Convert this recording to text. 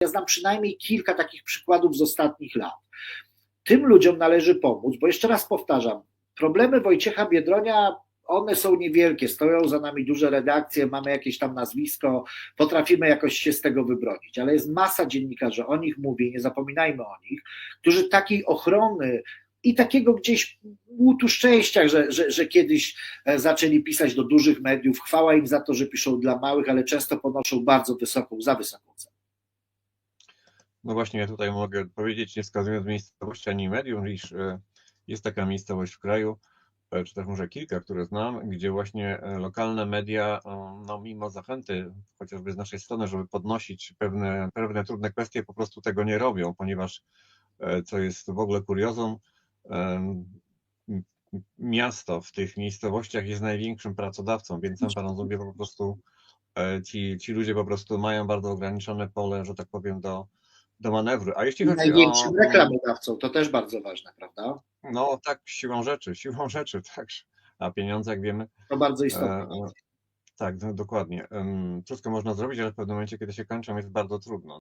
Ja znam przynajmniej kilka takich przykładów z ostatnich lat. Tym ludziom należy pomóc, bo jeszcze raz powtarzam, problemy Wojciecha Biedronia one są niewielkie, stoją za nami duże redakcje, mamy jakieś tam nazwisko, potrafimy jakoś się z tego wybronić, ale jest masa dziennikarzy, o nich mówię, nie zapominajmy o nich, którzy takiej ochrony i takiego gdzieś łutu szczęścia, że, że, że kiedyś e, zaczęli pisać do dużych mediów, chwała im za to, że piszą dla małych, ale często ponoszą bardzo wysoką, za wysoką cenę. No właśnie, ja tutaj mogę powiedzieć, nie wskazując miejscowości ani medium, iż e, jest taka miejscowość w kraju, e, czy też może kilka, które znam, gdzie właśnie e, lokalne media, no mimo zachęty, chociażby z naszej strony, żeby podnosić pewne, pewne trudne kwestie, po prostu tego nie robią, ponieważ, co jest w ogóle kuriozum, miasto w tych miejscowościach jest największym pracodawcą, więc sam pan rozumie, po prostu ci, ci ludzie po prostu mają bardzo ograniczone pole, że tak powiem, do, do manewru. A jeśli chodzi największym o. reklamodawcą, to też bardzo ważne, prawda? No tak, siłą rzeczy, siłą rzeczy, tak. A pieniądze, jak wiemy. To bardzo E, istotne. e, tak, no, dokładnie. Wszystko można zrobić, ale w pewnym momencie, kiedy się kończą, jest bardzo trudno.